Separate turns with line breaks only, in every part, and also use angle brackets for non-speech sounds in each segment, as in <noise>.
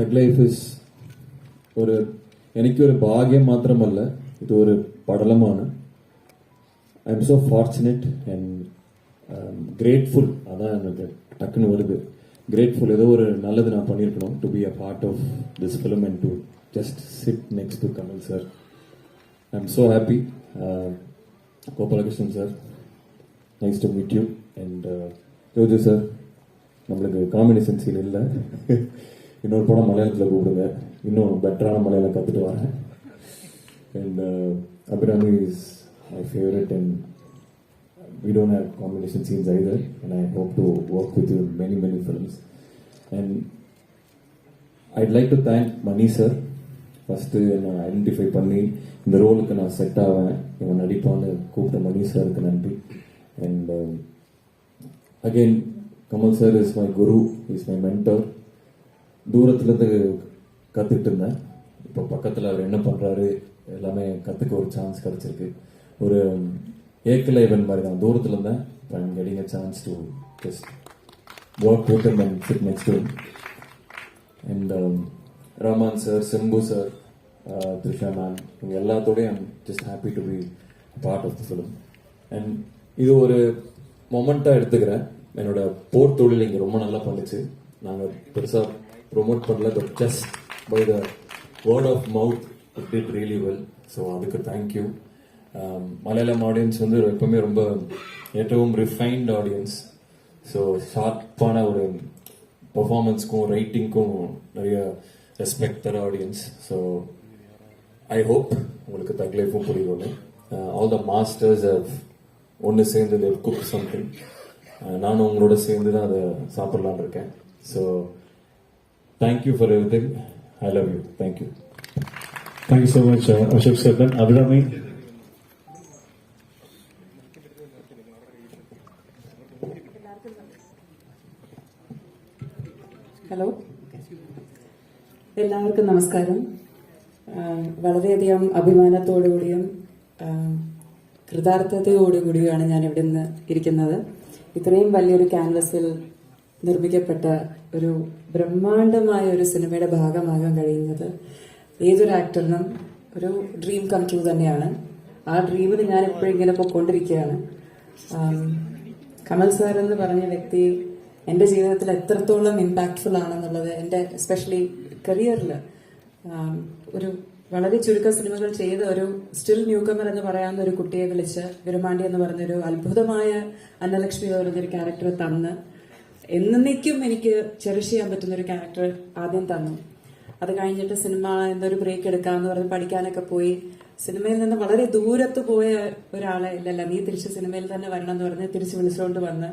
Buck life is ஒரு எனக்கு ஒரு பாகியம் മാത്രമല്ല ഇത് ഒരു പടലമാണ് I am so fortunate and grateful அதான் எனக்கு டக்குன்னு வருது. கிரேட்ஃபுல் ஏதோ ஒரு நல்லது நான் பண்ணியிருக்கணும் to be a part of this film and to just sit next to Kamal sir I am so happy Gopalakrishnan sir nice to meet you and Roju sir நம்மளுக்கு காமெடி சென்சில் இல்லை. இன்னொரு படம் மலையாளத்தில் கூப்பிடுங்க. இன்னும் பெட்டரான மலையாளம் கற்றுட்டு வரேன். And uh, Abhirami is my favourite and we don't have combination scenes either, and I hope to work with you in many, many films. And I'd like to thank Mani sir. First நான் identify பண்ணி இந்த ரோலுக்கு நான் set ஆவேன். இவன் நடிப்பான்னு கூப்பிட்ட மணி சாருக்கு நன்றி. And again Kamal sir is my guru is my mentor தூரத்துலேருந்து கற்றுக்கிட்டு இருந்தேன். இப்போ பக்கத்தில் அவர் என்ன பண்ணுறாரு எல்லாமே கற்றுக்க ஒரு சான்ஸ் கிடச்சிருக்கு. ஒரு ஏக்கலை இவன் மாதிரி தான் தூரத்தில் இருந்தேன். இப்போ I'm getting a chance to just work with and fit next to and Raman sir Simbu sir Trisha ma'am இவங்க எல்லாத்தோடையும் just happy to be part of the film and இது ஒரு மொமெண்ட்டாக எடுத்துக்கிறேன். என்னோட போர் தொழில் இங்கே ரொம்ப நல்லா பண்ணுச்சு. நாங்கள் பெருசாக ப்ரொமோட் பண்ணல but just by the word of mouth it did really well so அதுக்கு தேங்க்யூ um, மலையாளம் ஆடியன்ஸ் வந்து எப்பவுமே ரொம்ப ஏற்றவும் ரிஃபைன்ட் ஆடியன்ஸ் ஸோ ஷார்ப்பான ஒரு பர்ஃபார்மன்ஸ்க்கும் ரைட்டிங்க்கும் நிறைய ரெஸ்பெக்ட் தர ஆடியன்ஸ் ஸோ ஐ ஹோப் உங்களுக்கு தக்லைஃபும் புரியணும் ஆல் uh, த மாஸ்டர்ஸ் ஒன்று சேர்ந்து குக் சம்திங் uh, நானும் உங்களோட சேர்ந்து தான் அதை சாப்பிட்லான் இருக்கேன். So thank you for everything I love you thank
you thank you so much Ashok Selvan
Abhirami hello എല്ലാവർക്കും നമസ്കാരം. വളരെയധികം അഭിമാനത്തോടുകൂടിയും കൃതാർത്ഥതയോടുകൂടിയുമാണ് ഞാൻ ഇവിടെ നിന്ന് ഇരിക്കുന്നത്. ഇത്രയും വലിയൊരു ക്യാൻവസിൽ നിർമ്മിക്കപ്പെട്ട ഒരു ബ്രഹ്മാണ്ഡമായ ഒരു സിനിമയുടെ ഭാഗമാകാൻ കഴിയുന്നത് ഏതൊരു ആക്ടറിനും ഒരു ഡ്രീം കം ട്രൂ തന്നെയാണ്. ആ ഡ്രീമിന് ഞാൻ എപ്പോഴും ഇങ്ങനെ പൊയ്ക്കൊണ്ടിരിക്കുകയാണ് കമൽ സാർ എന്ന് പറഞ്ഞ വ്യക്തി എന്റെ ജീവിതത്തിൽ എത്രത്തോളം ഇമ്പാക്ട്ഫുൾ ആണെന്നുള്ളത് എന്റെ എസ്പെഷ്യലി കരിയറിൽ ഒരു വളരെ ചുരുക്ക സിനിമകൾ ചെയ്ത ഒരു സ്റ്റിൽ ന്യൂകമർ എന്ന് പറയാവുന്ന ഒരു കുട്ടിയെ വിളിച്ച് വിരുമാണ്ടി എന്ന് പറഞ്ഞൊരു അത്ഭുതമായ അന്നലക്ഷ്മി എന്ന് പറഞ്ഞൊരു ക്യാരക്ടർ തന്ന്. എന്നേക്കും എനിക്ക് ചെറിഷ് ചെയ്യാൻ പറ്റുന്ന ഒരു ക്യാരക്ടർ ആദ്യം തന്നു. അത് കഴിഞ്ഞിട്ട് സിനിമ എന്നൊരു ബ്രേക്ക് എടുക്കാന്ന് പറഞ്ഞ് പഠിക്കാനൊക്കെ പോയി. സിനിമയിൽ നിന്ന് വളരെ ദൂരത്ത് പോയ ഒരാളെ ഇല്ലല്ല നീ തിരിച്ച് സിനിമയിൽ തന്നെ വരണം എന്ന് പറഞ്ഞ് തിരിച്ച് വിളിച്ചുകൊണ്ട് വന്ന്.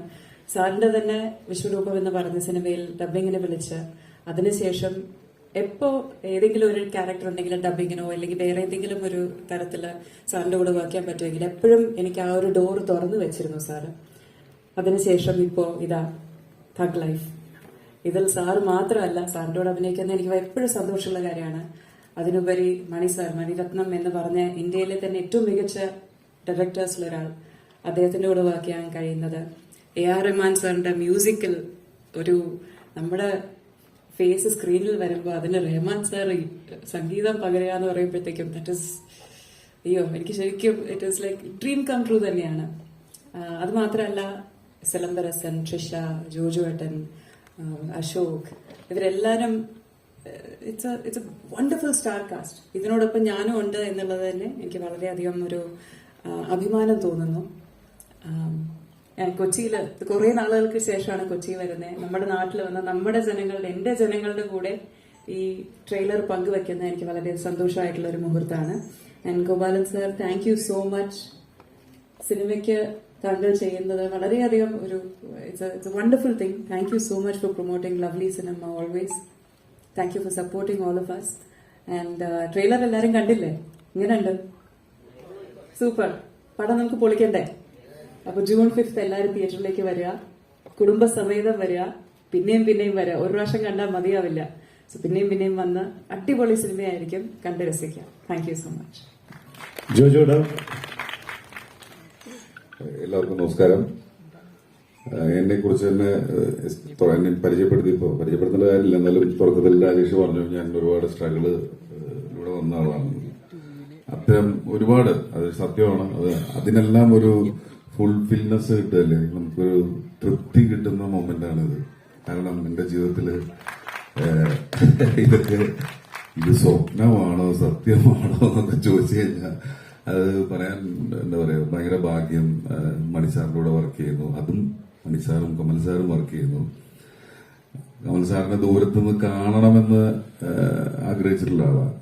സാറിന്റെ തന്നെ വിശ്വരൂപം എന്ന് പറഞ്ഞ സിനിമയിൽ ഡബിങ്ങിനെ വിളിച്ച്. അതിനുശേഷം എപ്പോ ഏതെങ്കിലും ഒരു ക്യാരക്ടർ ഉണ്ടെങ്കിലും ഡബിങ്ങിനോ അല്ലെങ്കിൽ വേറെ ഏതെങ്കിലും ഒരു തരത്തിൽ സാറിന്റെ കൂടെ വർക്ക് ചെയ്യാൻ പറ്റുമെങ്കിൽ എപ്പോഴും എനിക്ക് ആ ഒരു ഡോർ തുറന്നു വെച്ചിരുന്നു സാറ്. അതിനുശേഷം ഇപ്പോ ഇതാ. തഗ് ലൈഫ് ഇതിൽ സാർ മാത്രമല്ല സാറിന്റെ കൂടെ അഭിനയിക്കുന്ന എനിക്ക് എപ്പോഴും സന്തോഷമുള്ള കാര്യമാണ്. അതിനുപരി മണി സാർ മണിരത്നം എന്ന് പറഞ്ഞ ഇന്ത്യയിലെ തന്നെ ഏറ്റവും മികച്ച ഡയറക്ടേഴ്സിൽ ഒരാൾ. അദ്ദേഹത്തിന്റെ കൂടെ വർക്ക് ചെയ്യാൻ കഴിയുന്നത് എ ആർ റഹ്മാൻ സാറിന്റെ മ്യൂസിക്കൽ ഒരു നമ്മുടെ ഫേസ് സ്ക്രീനിൽ വരുമ്പോൾ അതിന് റഹ്മാൻ സാർ സംഗീതം പകരുക എന്ന് പറയുമ്പോഴത്തേക്കും ദറ്റ് ഇസ് അയ്യോ എനിക്ക് ശരിക്കും it is like dream come true തന്നെയാണ്. അത് മാത്രമല്ല സിലംബരസൻ ട്രിഷ ജോജു ഏട്ടൻ ആ, അശോക് ഇവരെല്ലാരും ഇറ്റ്സ് വണ്ടർഫുൾ സ്റ്റാർ കാസ്റ്റ് ഇതിനോടൊപ്പം ഞാനും ഉണ്ട് എന്നുള്ളത് തന്നെ എനിക്ക് വളരെയധികം ഒരു അഭിമാനം തോന്നുന്നു. ഞാൻ കൊച്ചിയിൽ കുറെ നാളുകൾക്ക് ശേഷമാണ് കൊച്ചി വരുന്നത് നമ്മുടെ നാട്ടിൽ വന്ന നമ്മുടെ ജനങ്ങളുടെ എന്റെ ജനങ്ങളുടെ കൂടെ ഈ ട്രെയിലർ പങ്കുവെക്കുന്ന എനിക്ക് വളരെ സന്തോഷമായിട്ടുള്ള ഒരു മുഹൂർത്തമാണ്. And Gopalan sir thank you so much സിനിമയ്ക്ക് താങ്കൾ ചെയ്യുന്നത് വളരെയധികം ഒരു it's wonderful thing thank you so much for promoting lovely cinema always thank you for supporting all of us and trailer എല്ലാവരും കണ്ടില്ലേ? ഇങ്ങനെയുണ്ട്. സൂപ്പർ പടം നമുക്ക് പൊളിക്കണ്ടേ? അപ്പൊ ജൂൺ ഫിഫ്ത്ത് എല്ലാവരും തിയേറ്ററിലേക്ക് വരിക. കുടുംബസമേതം വരിക. പിന്നെയും പിന്നെയും വരിക. ഒരു പ്രാവശ്യം കണ്ടാൽ മതിയാവില്ല. സോ പിന്നെയും പിന്നെയും വന്ന് അടിപൊളി സിനിമയായിരിക്കും കണ്ട് രസിക്കാം. താങ്ക് യു സോ മച്ച്
ജോജോടാ.
എല്ലാവർക്കും നമസ്കാരം. എന്നെ കുറിച്ച് തന്നെ എന്നെ പരിചയപ്പെടുത്തിയപ്പോൾ പരിചയപ്പെടുത്തേണ്ട കാര്യമില്ല. എന്നാലും തുടക്കത്തിൽ രാജേഷ് പറഞ്ഞു ഞാൻ ഒരുപാട് സ്ട്രഗിൾ ഇവിടെ വന്ന ആളാണ്. അത്തരം ഒരുപാട് അത് സത്യമാണ്. അത് അതിനെല്ലാം ഒരു ഫുൾഫിൽനെസ് കിട്ടുകയല്ലേ? നമുക്കൊരു തൃപ്തി കിട്ടുന്ന മൊമെന്റ് ആണിത് കാരണം എന്റെ ജീവിതത്തിൽ ഇതൊക്കെ ഇത് സ്വപ്നമാണോ സത്യമാണോ എന്നൊക്കെ ചോദിച്ചു കഴിഞ്ഞാൽ അത് പറയാൻ എന്താ പറയാ ഭയങ്കര ഭാഗ്യം ഏഹ്, മണിസാറിന്റെ കൂടെ വർക്ക് ചെയ്യുന്നു. അതും മണിസാറും കമൽ സാറും വർക്ക് ചെയ്യുന്നു. കമൽ സാറിനെ ദൂരത്ത് നിന്ന് കാണണമെന്ന് ആഗ്രഹിച്ചിട്ടുള്ള ആളാണ്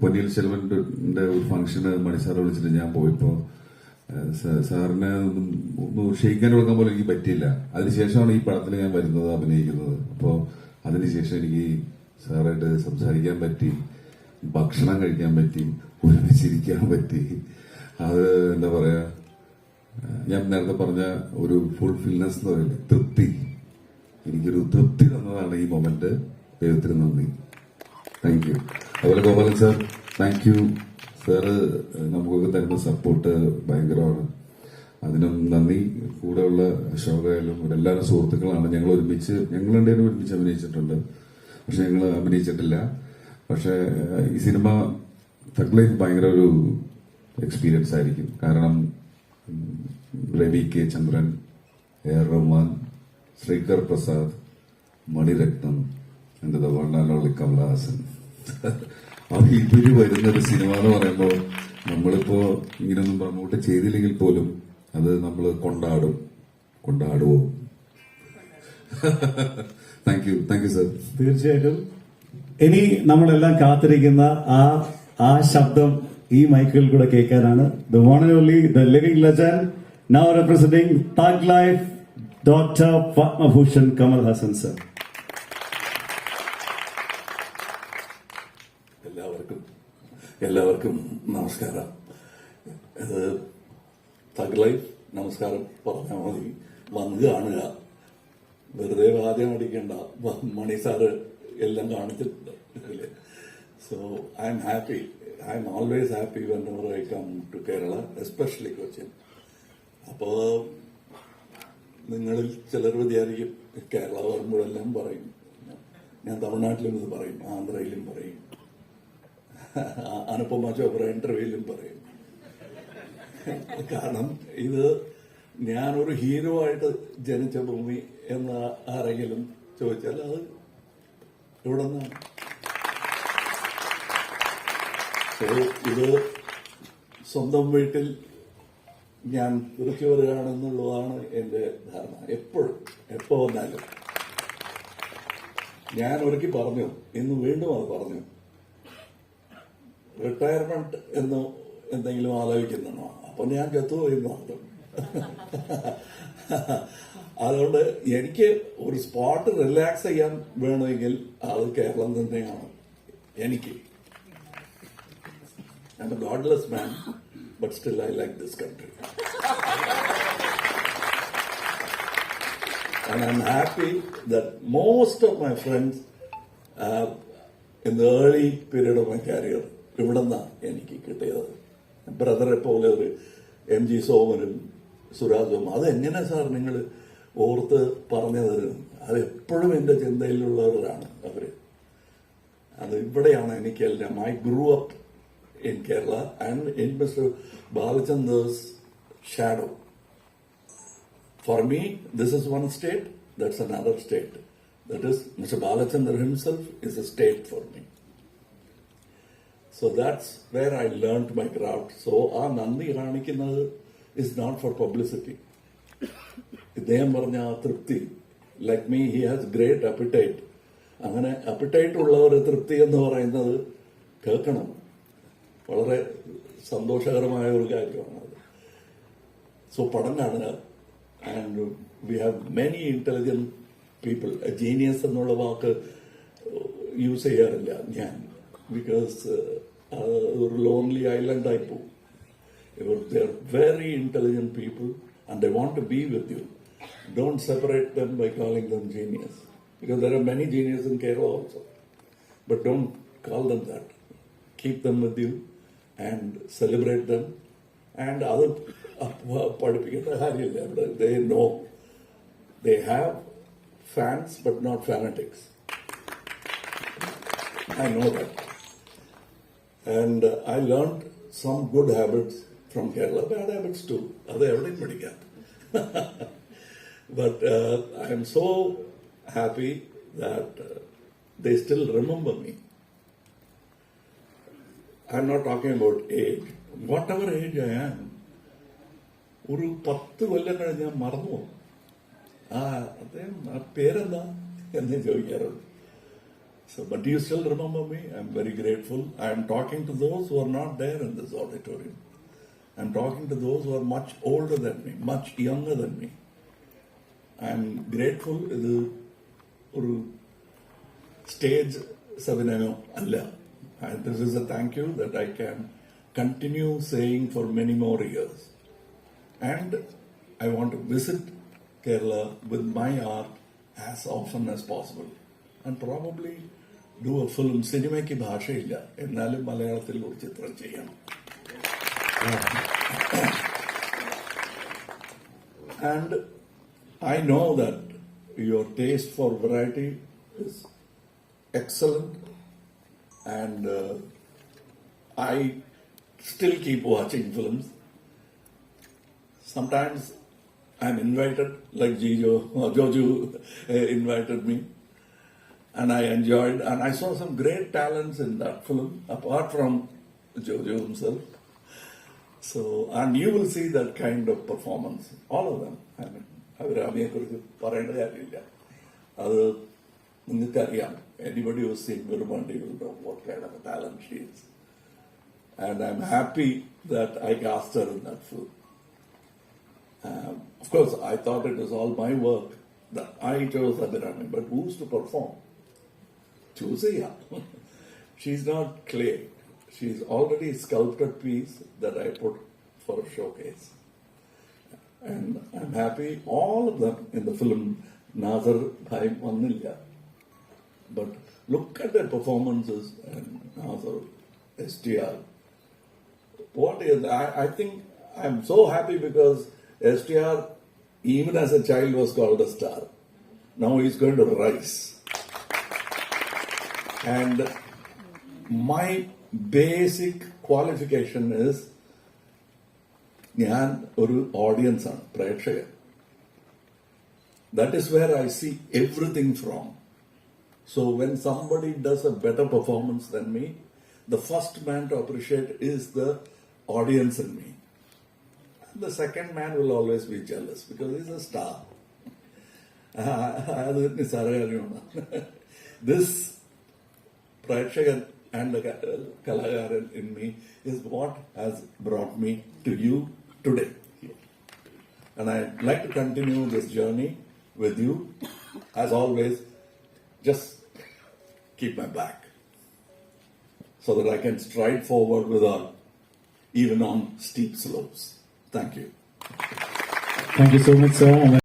പൊന്നിയിൽ സെൽവന്റെ ഒരു ഫംഗ്ഷന് മണിസാർ വിളിച്ചിട്ട് ഞാൻ പോയിപ്പോ ഏഹ്, സ- സാറിനെ ഒന്ന് ക്ഷയിക്കാൻ കൊടുക്കാൻ പോലും എനിക്ക് പറ്റിയില്ല. അതിനുശേഷമാണ് ഈ പടത്തിൽ ഞാൻ വരുന്നത് അഭിനയിക്കുന്നത്. അപ്പോ അതിനുശേഷം എനിക്ക് സാറായിട്ട് സംസാരിക്കാൻ പറ്റി ഭക്ഷണം കഴിക്കാൻ പറ്റി ഒരുമിച്ചിരിക്കാൻ പറ്റി. അത് എന്താ പറയാ ഞാൻ നേരത്തെ പറഞ്ഞ ഒരു ഫുൾഫിൽനെസ് എന്ന് പറയുന്നത് തൃപ്തി. എനിക്കൊരു തൃപ്തി തന്നതാണ് ഈ മൊമെന്റ് ദൈവത്തിന് നന്ദി. താങ്ക് യു അതുപോലെ Gopalan sir thank you sir നമുക്കൊക്കെ തരുന്ന സപ്പോർട്ട് ഭയങ്കരമാണ്. അതിനും നന്ദി. കൂടെയുള്ള അശോകയാലും എല്ലാവരും സുഹൃത്തുക്കളാണ്. ഞങ്ങൾ ഒരുമിച്ച് ഞങ്ങൾ രണ്ടുപേരും ഒരുമിച്ച് അഭിനയിച്ചിട്ടുണ്ട്. പക്ഷെ ഞങ്ങൾ അഭിനയിച്ചിട്ടില്ല. പക്ഷെ ഈ സിനിമ തക് ലൈഫ് ഭയങ്കര ഒരു എക്സ്പീരിയൻസ് ആയിരിക്കും. കാരണം Ravi K Chandran A R Rahman Sreekar Prasad Mani Ratnam and only Kamal Haasan. അത് ഇവർ വരുന്ന ഒരു സിനിമ എന്ന് പറയുമ്പോൾ നമ്മളിപ്പോ ഇങ്ങനൊന്നും പ്രമോട്ട് ചെയ്തില്ലെങ്കിൽ പോലും അത് നമ്മൾ കൊണ്ടാടും. കൊണ്ടാടുവോ? Thank you thank you sir
തീർച്ചയായിട്ടും. ഇനി നമ്മളെല്ലാം കാത്തിരിക്കുന്ന ആ ആ ശബ്ദം ഈ മൈക്കിൽ കൂടെ കേൾക്കാനാണ്. The one and only the living legend now representing Thug Life doctor Padma Bhushan Kamal Haasan sir
എല്ലാവർക്കും എല്ലാവർക്കും നമസ്കാരം. ഇത് ലൈഫ് നമസ്കാരം പറഞ്ഞാൽ മതി. വന്ന് കാണുക. വെറുതെ വാദ്യം അടിക്കേണ്ട. മണി സാറ് എല്ലാം കാണിച്ചിട്ടുണ്ട്. ഇതിൽ I'm happy. I'm always happy whenever I come to Kerala, especially come to Kerala especially Cochin അപ്പോ നിങ്ങളിൽ ചിലർ വിചാരിക്കും കേരള വരുമ്പോഴെല്ലാം പറയും. ഞാൻ തമിഴ്നാട്ടിലും ഇത് പറയും ആന്ധ്രയിലും പറയും. അനുപമ ചോപ്ര ഇന്റർവ്യൂവിലും പറയും. കാരണം ഇത് ഞാനൊരു ഹീറോ ആയിട്ട് ജനിച്ച ഭൂമി എന്ന് ആരെങ്കിലും ചോദിച്ചാൽ അത് ഇവിടെ നിന്നാണ് So, ഇത് സ്വന്തം വീട്ടിൽ ഞാൻ കുറിച്ചു വരികയാണെന്നുള്ളതാണ് എന്റെ ധാരണ. എപ്പോഴും എപ്പോ വന്നാലും. ഞാൻ ഒരുക്കി പറഞ്ഞു ഇന്ന് വീണ്ടും അത് പറഞ്ഞു. റിട്ടയർമെന്റ് എന്ന് എന്തെങ്കിലും ആലോചിക്കുന്നുണ്ടോ? അപ്പൊ ഞാൻ ചത്തുപോയി എന്ന് അർത്ഥം അതുകൊണ്ട് എനിക്ക് ഒരു സ്പോട്ട് റിലാക്സ് ചെയ്യാൻ വേണമെങ്കിൽ അത് കേരളം തന്നെയാണ്. എനിക്ക്. I'm a godless man, but still I like this country. and I'm happy that most of my friends uh, in the early period of my career ഇവിടെ നിന്നാണ് എനിക്ക് കിട്ടിയത്. ബ്രദറെ പോലെ ഒരു എം ജി സോമനും സുരാജും അതെങ്ങനെ സാർ നിങ്ങൾ ഓർത്ത് പറഞ്ഞു തരുന്നത് അത് എപ്പോഴും എന്റെ ചിന്തയിലുള്ളവരാണ് അവർ. അത് ഇവിടെയാണ് എനിക്കെല്ലാം I grew up in Kerala and in Mr. Balachandra's shadow. For me, this is one state, that's another state. That is, Mr. Balachandra himself is a state for me. So that's where I learned my craft. So ആ നന്ദി കാണിക്കുന്നത് is not for publicity. ഇദ്ദേഹം പറഞ്ഞ ആ തൃപ്തി like me he has great appetite അങ്ങനെ appetite ഒരു തൃപ്തി എന്ന് പറയുന്നത് കേൾക്കണം വളരെ സന്തോഷകരമായ ഒരു കാര്യമാണ് അത്. So പഠനാണ് and we have many intelligent people genius എന്നുള്ള വാക്ക് യൂസ് ചെയ്യാറില്ല ഞാൻ. ബിക്കോസ് ഒരു ലോൺലി ഐലൻഡ് ആയി പോകും. They are very intelligent people and I want to be with you don't separate them by calling them genius because there are many genius in Kerala also but don't call them that keep them with you and celebrate them and അത് <laughs> അപ്പ- പഠിപ്പിക്കേണ്ട കാര്യമില്ല അവിടെ they know they have fans but not fanatics. I know that. And uh, I learned some good habits from Kerala, bad habits too. അത് എവിടെയും പഠിക്കാം but uh, I am so happy that uh, they still remember me. I'm not talking about age. Whatever age I am, ഒരു പത്ത് കൊല്ലം കഴിഞ്ഞ് ഞാൻ മറന്നു പോകും. ആ അദ്ദേഹം ആ പേരെന്താ എന്ന് ചോദിക്കാറുണ്ട് still remember me I am very grateful I am talking to those who are not there in this auditorium I am talking to those who are much older than me much younger than me I am grateful ഇത് ഒരു stage സവിനയോ അല്ല. this is a thank you that I can continue saying for many more years and I want to visit Kerala with my art as often as possible and probably do a film സിനിമയ്ക്ക് ഭാഷയില്ല എന്നാലും മലയാളത്തിൽ ഒരു ചിത്രം ചെയ്യണം and I know that your taste for variety is excellent and uh, I still keep watching films sometimes I'm invited, like Gijo or Joju uh, invited me, and I enjoyed, and I saw some great talents in that film, apart from Jojo himself. So, and you will see that kind of performance, all of them. I mean, അവരെ കുറിച്ച് പറയേണ്ട കാര്യമില്ല അത് നിങ്ങൾക്കറിയാം anybody was seen Virumandi what kind of talent she is and I am happy that I cast her in that film. Um, of course, I thought it was all my work that I chose Abhirami, but who's to perform? Choose her. <laughs> She's not clay. She's already sculpted piece that I put for a showcase. And I'm happy all of them in the film Nazar Bhai Manilya. But look at their performances and Nazar, STR, what is I, I think I'm so happy because STR even as a child was called a star. Now he's going to rise. And my basic qualification is ഞാൻ ഒരു audience ആണ് പ്രേക്ഷകൻ that is where I see everything from So when somebody does a better performance than me, the first man to appreciate is the audience in me. And the second man will always be jealous because he's a star. <laughs> <laughs> this Prakshaka and the Kalagaran in me is what has brought me to you today. And I'd like to continue this journey with you as always just keep my back so that I can stride forward without even on steep slopes. Thank you.
Thank you so much, sir.